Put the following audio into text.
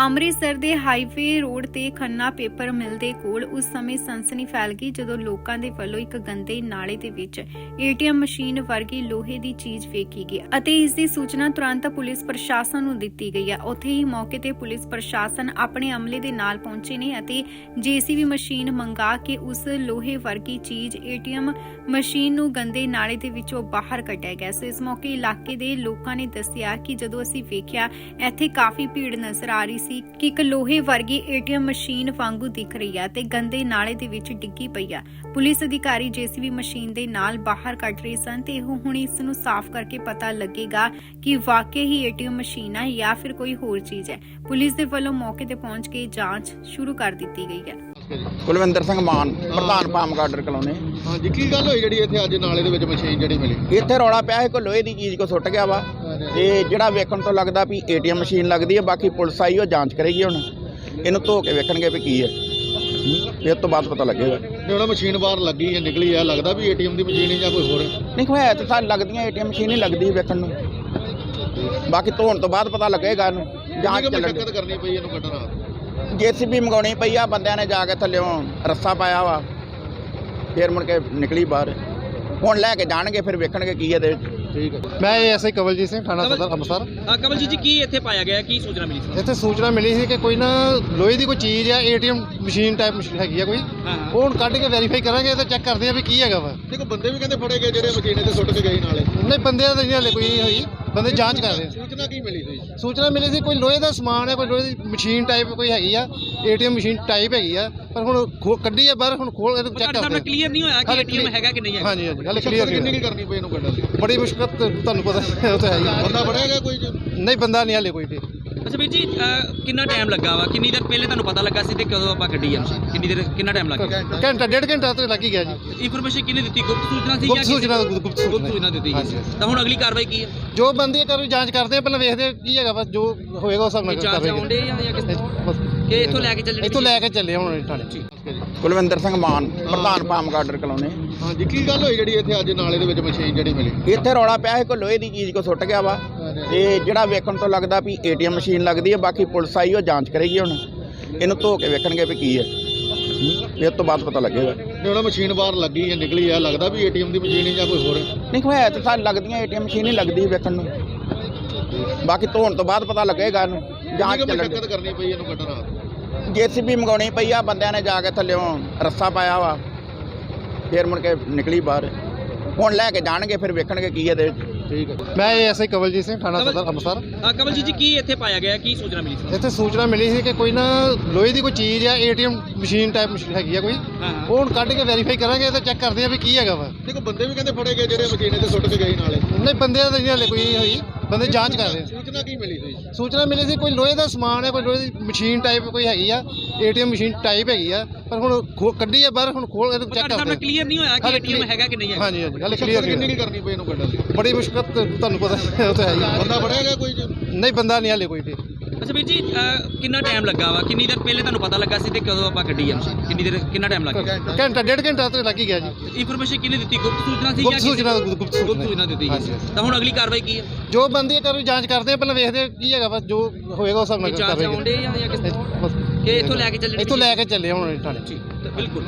ਅੰਮ੍ਰਿਤਸਰ ਦੇ highway road ਤੇ Khanna paper mill ਦੇ ਕੋਲ ਉਸ ਸਮੇਂ ਸਨਸਨੀ ਫੈਲ ਗਈ ਜਦੋਂ ਲੋਕਾਂ ਦੇ ਵੱਲੋਂ ਇੱਕ ਗੰਦੇ ਨਾਲੇ ਦੇ ਵਿੱਚ ਏਟੀਐਮ ਮਸ਼ੀਨ ਵਰਗੀ ਲੋਹੇ ਦੀ ਚੀਜ਼ ਵੇਖੀ ਗਈ ਅਤੇ ਇਸ ਦੀ ਸੂਚਨਾ ਤੁਰੰਤ ਪੁਲਿਸ ਪ੍ਰਸ਼ਾਸਨ ਨੂੰ ਦਿੱਤੀ ਗਈ ਹੈ। ਉੱਥੇ ਹੀ ਮੌਕੇ ਤੇ ਪੁਲਿਸ ਪ੍ਰਸ਼ਾਸਨ ਆਪਣੇ ਅਮਲੇ ਦੇ ਨਾਲ ਪਹੁੰਚੇ ਨੇ ਅਤੇ ਜੀਸੀਬੀ ਮਸ਼ੀਨ ਮੰਗਾ ਕੇ ਉਸ ਲੋਹੇ ਵਰਗੀ ਚੀਜ਼ ਏਟੀਐਮ ਮਸ਼ੀਨ ਨੂੰ ਗੰਦੇ ਨਾਲੇ ਦੇ ਵਿੱਚੋਂ ਬਾਹਰ ਕੱਢਿਆ ਗਿਆ। ਸੋ ਇਸ ਮੌਕੇ ਇਲਾਕੇ ਦੇ ਲੋਕਾਂ ਨੇ ਦੱਸਿਆ ਕਿ ਜਦੋਂ ਅਸੀਂ ਵੇਖਿਆ, ਇੱਥੇ ਕਾਫੀ ਭੀੜ ਨਜ਼ਰ ਆ ਰਹੀ ਸੀ ਕਿ ਇੱਕ ਲੋਹੇ ਵਰਗੀ ਏਟੀਐਮ ਮਸ਼ੀਨ ਵਾਂਗੂ ਦਿਖ ਰਹੀ ਆ ਤੇ ਗੰਦੇ ਨਾਲੇ ਦੇ ਵਿੱਚ ਡਿੱਗੀ ਪਈ ਆ। ਪੁਲਿਸ ਅਧਿਕਾਰੀ ਜੀਸੀਬੀ ਮਸ਼ੀਨ ਦੇ ਨਾਲ ਬਾਹਰ ਕੱਢ ਰਹੇ ਸਨ ਤੇ ਉਹ ਹੁਣ ਇਸ ਨੂੰ ਸਾਫ਼ ਕਰਕੇ ਪਤਾ ਲੱਗੇਗਾ ਕਿ ਵਾਕਈ ਹੀ ਏਟੀਐਮ ਮਸ਼ੀਨ ਆ ਜਾਂ ਫਿਰ ਕੋਈ ਹੋਰ ਚੀਜ਼ ਹੈ। ਪੁਲਿਸ ਦੇ ਵੱਲੋਂ ਮੌਕੇ ਤੇ ਪਹੁੰਚ ਕੇ ਜਾਂਚ ਸ਼ੁਰੂ ਕਰ ਦਿੱਤੀ ਗਈ ਹੈ। ਕੁਲਵਿੰਦਰ ਸਿੰਘ ਮਾਨ ਪ੍ਰਧਾਨ ਪਾਮ ਗਾਰਡਰ ਕਲੋਨੀ। ਹਾਂਜੀ ਕੀ ਗੱਲ ਹੋਈ ਜਿਹੜੀ ਇੱਥੇ ਅੱਜ ਨਾਲੇ ਦੇ ਵਿੱਚ ਮਸ਼ੀਨ ਜਿਹੜੀ ਮਿਲੀ? ਇੱਥੇ ਰੌਲਾ ਪਿਆ ਹੈ ਕੋਈ ਲੋਹੇ ਦੀ ਚੀਜ਼ ਕੋ ਸੁੱਟ ਗਿਆ ਵਾ। ਤੇ ਜਿਹੜਾ ਵੇਖਣ ਤੋਂ ਲੱਗਦਾ ਵੀ ਏਟੀਐਮ ਮਸ਼ੀਨ ਲੱਗਦੀ ਹੈ ਬਾਕੀ ਪੁਲਿਸ ਆਈ ਉਹ ਜਾਂਚ ਕਰੇਗੀ ਹੁਣ। ਇਹਨੂੰ ਧੋ ਕੇ ਵੇਖਣਗੇ ਵੀ ਕੀ ਹੈ। ਹੂੰ, ਇਹ ਤੋਂ ਬਾਅਦ ਪਤਾ ਲੱਗੇਗਾ। ਜਿਹੜਾ ਮਸ਼ੀਨ ਬਾਹਰ ਲੱਗੀ ਹੈ ਨਿਕਲੀ ਹੈ ਲੱਗਦਾ ਵੀ ਏਟੀਐਮ ਦੀ ਮਸ਼ੀਨ ਹੈ ਜਾਂ ਕੋਈ ਹੋਰ ਹੈ? ਨਹੀਂ ਕੋਈ ਹੈ ਤਾਂ ਸਾਨੂੰ ਲੱਗਦੀਆਂ ਏਟੀਐਮ ਮਸ਼ੀਨ ਹੀ ਲੱਗਦੀ ਵੇਖਣ ਨੂੰ। ਬਾਕੀ ਧੋਣ ਤੋਂ ਬਾਅਦ ਪਤਾ ਲੱਗੇਗਾ ਇਹਨੂੰ। ਜਾਂਚ ਕਿੰਨੀ ਕੁ ਚੱਲਣ ਮੁਸ਼ੱਕਤ ਕਰਨੀ ਪਈ ਇਹਨੂੰ ਕੱਢਣ ਵਾਸਤੇ? ਜੀਸੀਬੀ ਮੰਗਾਉਣੀ ਪਈ ਆ ਬੰਦਿਆਂ ਨੇ ਜਾ ਕੇ ਥੱਲਿਓਂ ਰੱਸਾ ਪਾਇਆ ਵਾ। ਫੇਰ ਮੁੜ ਕੇ ਨਿਕਲੀ ਬਾਹਰ। ਹੁਣ ਲੈ ਕੇ ਜਾਣਗੇ ਫਿਰ ਵੇਖਣਗੇ ਕੀ ਇਹਦੇ ਵਿੱਚ। ਠੀਕ ਹੈ ਮੈਂ ਐਸਆਈ ਕਵਲਜੀਤ ਸਿੰਘ ਥਾਣਾ ਸਦਰ ਅੰਮ੍ਰਿਤਸਰ। ਆ ਕਮਲਜੀਤ ਜੀ ਕੀ ਇੱਥੇ ਪਾਇਆ ਗਿਆ? ਹੈ? ਕੀ ਸੂਚਨਾ ਮਿਲੀ ਸੀ? ਇੱਥੇ ਸੂਚਨਾ ਮਿਲੀ ਸੀ ਕਿ ਕੋਈ ਨਾ ਲੋਹੇ ਦੀ ਕੋਈ ਚੀਜ਼ ਆ ਏਟੀਐਮ ਮਸ਼ੀਨ ਟਾਈਪ ਮਸ਼ੀਨ ਹੈਗੀ ਆ ਕੋਈ ਹਾਂ ਹਾਂ। ਉਹ ਹੁਣ ਕੱਢ ਕੇ ਵੈਰੀਫਾਈ ਕਰਾਂਗੇ ਤੇ ਚੈੱਕ ਕਰਦੇ ਆ ਵੀ ਕੀ ਹੈਗਾ ਵਾ। ਦੇਖੋ ਬੰਦੇ ਵੀ ਕਹਿੰਦੇ ਫੜੇ ਗਏ ਜਿਹੜੇ ਮਸ਼ੀਨ ਇੱਥੇ ਸੁੱਟ ਕੇ ਗਏ ਨਾਲੇ। ਨਹੀਂ ਬੰਦਿਆਂ ਦਾ ਨਹੀਂ ਹਲੇ ਕੋਈ ਹੋਈ। ਬੰਦੇ ਜਾਂਚ ਕਰ ਰਹੇ ਸੂਚਨਾ ਕੀ ਮਿਲੀ ਸੀ? ਸੂਚਨਾ ਮਿਲੀ ਸੀ ਕੋਈ ਲੋਹੇ ਦਾ ਸਮਾਨ ਹੈ ਕੋਈ ਲੋਹੇ ਦੀ ਮਸ਼ੀਨ ਟਾਈਪ ਕੋਈ ਹੈਗੀ ਆ ਏਟੀਐਮ ਮਸ਼ੀਨ ਟਾਈਪ ਹੈਗੀ ਆ। ਪਰ ਹੁਣ ਖੋ- ਕੱਢੀ ਆ ਬਾਹਰ ਹੁਣ ਖੋਲ ਕੇ ਚੈੱਕ ਤੁਹਾਡੇ ਸਾਹਮਣੇ ਕਰਦੇ ਕਲੀਅਰ ਨਹੀਂ ਹੋਇਆ ਕਿ ਏਟੀਐਮ ਹੈਗਾ ਕਿ ਨਹੀਂ ਹੈਗਾ? ਹਾਂਜੀ ਹਾਂਜੀ ਹਲੇ ਕਲੀਅਰ ਕਿੰਨੀ ਨਹੀਂ ਕੀ ਕਰਨੀ ਪਈ ਇਹਨੂੰ ਕੱਢਣ ਲਈ? ਬੜੀ ਮੁਸ਼ਕਲ ਤੁਹਾਨੂੰ ਪਤਾ ਉਹ ਤਾਂ ਹੈ ਹੀ ਆ। ਬੰਦਾ ਫੜਿਆ ਗਿਆ ਕੋਈ ਜੀ? ਨਹੀਂ ਬੰਦਾ ਨਹੀਂ ਹਲੇ ਕੋਈ ਤੇ। ਅੱਛਾ ਵੀਰ ਜੀ ਅਹ, ਕਿੰਨਾ ਟਾਈਮ ਲੱਗਾ ਵਾ? ਕਿੰਨੀ ਦੇਰ ਪਹਿਲੇ ਤੁਹਾਨੂੰ ਪਤਾ ਲੱਗਾ ਸੀ ਤੇ ਕਦੋਂ ਆਪਾਂ ਕੱਢੀ ਆ ਮਸ਼ੀਨ? ਕਿੰਨੀ ਦੇਰ ਕਿੰਨਾ ਟਾਈਮ ਲੱਗਾ ਘੰਟਾ ਡੇਢ ਘੰਟਾ ਤੇ ਲੱਗ ਹੀ ਗਿਆ ਜੀ। ਇਨਫੋਰਮੇਸ਼ਨ ਕਿਹਨੇ ਦਿੱਤੀ? ਗੁਪਤ ਸੂਚਨਾ ਸੀ ਗੁਪਤ ਕਿਸੇ- ਸੂਚਨਾ, ਗੁਪਤ ਸੂਚਨਾ। ਗੁਪਤ ਸੂਚਨਾ ਦਿੱਤੀ ਹਾਂਜੀ। ਗਈ ਤਾਂ ਹੁਣ ਅਗਲੀ ਕਾਰਵਾਈ ਕੀ ਹੈ? ਜੋ ਬੰਦੀ ਕਰ ਜਾਂਚ ਕਰਦੇ ਆ ਪਹਿਲਾਂ ਵੇਖਦੇ ਆ ਕੀ ਹੈਗਾ ਬਸ ਜੋ ਹੋਏਗਾ ਉਸ ਹਿਸਾਬ ਨਾਲ ਕਰਾਂਗੇ ਆਉਂਦੇ ਜਾਂ ਜਾਂ ਕਿਸ ਕਿ ਇੱਥੋਂ ਲੈ ਕੇ ਚੱਲਣ ਇੱਥੋਂ ਲੈ ਕੇ ਚੱਲੇ ਹੁਣ ਥਾਣੇ। ਕੁਲਵਿੰਦਰ ਸਿੰਘ ਮਾਨ ਪ੍ਰਧਾਨ ਪਾਮ ਗਾਰਡਰ ਕਲੋਨੀ। ਹਾਂਜੀ ਕੀ ਗੱਲ ਹੋਈ ਜਿਹੜੀ ਇੱਥੇ ਅੱਜ ਨਾਲੇ ਦੇ ਵਿੱਚ ਮਸ਼ੀਨ ਜਿਹੜੀ ਮਿਲੀ? ਇੱਥੇ ਰੌਲਾ ਪਿਆ ਹੈ ਕੋਈ ਲੋਹੇ ਦੀ ਚੀਜ਼ ਕੋ ਸੁੱਟ ਗਿਆ ਵਾ। ਤੇ ਜਿਹੜਾ ਵੇਖਣ ਤੋਂ ਲੱਗਦਾ ਵੀ ਏਟੀਐਮ ਮਸ਼ੀਨ ਲੱਗਦੀ ਹੈ ਬਾਕੀ ਪੁਲਿਸ ਆਈ ਉਹ ਜਾਂਚ ਕਰੇਗੀ ਹੁਣ। ਇਹਨੂੰ ਧੋ ਕੇ ਵੇਖਣਗੇ ਵੀ ਕੀ ਹੈ। ਇਹ ਤੋਂ ਬਾਅਦ ਪਤਾ ਲੱਗੇਗਾ। ਜਿਹੜਾ ਮਸ਼ੀਨ ਬਾਹਰ ਲੱਗੀ ਹੈ ਨਿਕਲੀ ਹੈ ਲੱਗਦਾ ਵੀ ਏਟੀਐਮ ਦੀ ਮਸ਼ੀਨ ਹੈ ਜਾਂ ਕੋਈ ਹੋਰ ਹੈ। ਨਹੀਂ ਹੈ ਤਾਂ ਸਾਨੂੰ ਲੱਗਦੀਆਂ ਏਟੀਐਮ ਮਸ਼ੀਨ ਹੀ ਲੱਗਦੀ ਵੇਖਣ ਨੂੰ। ਬਾਕੀ ਧੋਣ ਤੋਂ ਬਾਅਦ ਪਤਾ ਲੱਗੇਗਾ ਇਹਨੂੰ। ਕਿੰਨੀ ਜਾਂਚ ਕੁ ਚੱਲਣ ਮੁਸ਼ੱਕਤ ਕਰਨੀ ਪਈ ਇਹਨੂੰ ਕੱਢਣ ਵਾਸਤੇ? ਜੀਸੀਬੀ ਮੰਗਾਉਣੀ ਪਈ ਆ ਬੰਦਿਆਂ ਨੇ ਜਾ ਕੇ ਥੱਲਿਓਂ ਰੱਸਾ ਪਾਇਆ ਵਾ। ਫੇਰ ਮੁੜ ਕੇ ਨਿਕਲੀ ਬਾਹਰ। ਹੁਣ ਲੈ ਕੇ ਜਾਣਗੇ ਫਿਰ ਵੇਖਣਗੇ ਕੀ ਇਹਦੇ ਵਿੱਚ। ਠੀਕ ਹੈ। ਮੈਂ ਐਸਆਈ ਕਵਲਜੀਤ ਸਿੰਘ ਥਾਣਾ ਸਦਰ ਅੰਮ੍ਰਿਤਸਰ। ਆ ਕਮਲਜੀਤ ਜੀ ਕੀ ਇੱਥੇ ਪਾਇਆ ਗਿਆ? ਕੀ ਸੂਚਨਾ ਮਿਲੀ ਸੀ? ਇੱਥੇ ਸੂਚਨਾ ਮਿਲੀ ਸੀ ਕਿ ਕੋਈ ਨਾ ਲੋਹੇ ਦੀ ਕੋਈ ਚੀਜ਼ ਆ ਏਟੀਐਮ ਮਸ਼ੀਨ ਟਾਈਪ ਮਸ਼ੀਨ ਹੈਗੀ ਆ ਕੋਈ ਹਾਂ ਹਾਂ। ਉਹ ਹੁਣ ਕੱਢ ਕੇ ਵੈਰੀਫਾਈ ਕਰਾਂਗੇ ਤੇ ਚੈੱਕ ਕਰਦੇ ਆ ਵੀ ਕੀ ਹੈਗਾ ਵਾ। ਦੇਖੋ ਬੰਦੇ ਵੀ ਕਹਿੰਦੇ ਫੜੇ ਗਏ ਜਿਹੜੇ ਮਸ਼ੀਨ ਇੱਥੇ ਸੁੱਟ ਕੇ ਗਏ ਨਾਲੇ। ਨਹੀਂ ਬੰਦਿਆਂ ਦਾ ਨਹੀਂ ਹਲੇ ਕੋਈ ਹੋਈ। ਬੰਦੇ ਜਾਂਚ ਕਰ ਰਹੇ ਸੂਚਨਾ ਕੀ ਮਿਲੀ ਸੀ? ਸੂਚਨਾ ਮਿਲੀ ਸੀ ਕੋਈ ਲੋਹੇ ਦਾ ਸਮਾਨ ਹੈ ਕੋਈ ਲੋਹੇ ਦੀ ਮਸ਼ੀਨ ਟਾਈਪ ਕੋਈ ਹੈਗੀ ਆ ਏਟੀਐਮ ਮਸ਼ੀਨ ਟਾਈਪ ਹੈਗੀ ਆ ਪਰ ਹੁਣ ਖੋ- ਕੱਢੀ ਆ ਬਾਹਰ ਹੁਣ ਖੋਲ ਕੇ ਚੈੱਕ ਤੁਹਾਡੇ ਸਾਹਮਣੇ ਕਰਦੇ ਕਲੀਅਰ ਨਹੀਂ ਹੋਇਆ ਕਿ ਹਾਲੇ ਏਟੀਐਮ clear- ਹੈਗਾ ਕਿ ਨਹੀਂ ਹੈਗਾ। ਹਾਂਜੀ ਹਾਂਜੀ ਹਲੇ ਮੁਸ਼ੱਕਤ ਕਲੀਅਰ ਕਿੰਨੀ ਨਹੀਂ ਕੀ ਕਰਨੀ ਪਈ ਇਹਨੂੰ ਕੱਢਣ ਲਈ ਬੜੀ ਮੁਸ਼ਕਲ ਤੁਹਾਨੂੰ ਪਤਾ ਉਹ ਤਾਂ ਹੈ ਹੀ ਆ। ਬੰਦਾ ਫੜਿਆ ਗਿਆ ਕੋਈ ਜੀ? ਨਹੀਂ ਬੰਦਾ ਨਹੀਂ ਹਲੇ ਕੋਈ ਤੇ ਅੱਛਾ ਵੀਰ ਜੀ ਅਹ, ਕਿੰਨਾ ਟਾਈਮ ਲੱਗਾ ਵਾ? ਕਿੰਨੀ ਦੇਰ ਪਹਿਲੇ ਤੁਹਾਨੂੰ ਪਤਾ ਲੱਗਾ ਸੀ ਤੇ ਕਦੋਂ ਆਪਾਂ ਕੱਢੀ ਆ? ਕਿੰਨੀ ਦੇਰ ਕਿੰਨਾ ਟਾਈਮ ਲੱਗਾ ਘੰਟਾ ਡੇਢ ਘੰਟਾ ਤੇ ਲੱਗ ਹੀ ਗਿਆ ਜੀ। ਇਨਫੋਰਮੇਸ਼ਨ ਕਿਹਨੇ ਦਿੱਤੀ? ਗੁਪਤ ਸੂਚਨਾ ਸੀ ਗੁਪਤ ਕਿਸੇ- ਸੂਚਨਾ, ਗੁਪਤ ਸੂਚਨਾ। ਗੁਪਤ ਸੂਚਨਾ। ਦਿੱਤੀ ਹਾਂਜੀ, ਗਈ ਹਾਂਜੀ। ਤਾਂ ਹੁਣ ਅਗਲੀ ਕਾਰਵਾਈ ਕੀ ਹੈ? ਜੋ ਬੰਦੀ ਕਰ ਜਾਂਚ ਕਰਦੇ ਆ ਪਹਿਲਾਂ ਵੇਖਦੇ ਆ ਕੀ ਹੈਗਾ ਬਸ ਜੋ ਹੋਏਗਾ ਉਸ ਹਿਸਾਬ ਨਾਲ ਆਉਂਦੇ ਜਾਂ ਕਿਸ ਬਸ ਕਿ ਇੱਥੋਂ ਲੈ ਕੇ ਚੱਲਣ ਇੱਥੋਂ ਲੈ ਕੇ ਚੱਲੇ ਹੁਣ ਥਾਣੇ। ਠੀਕ ਤਾਂ ਬਿਲਕੁਲ।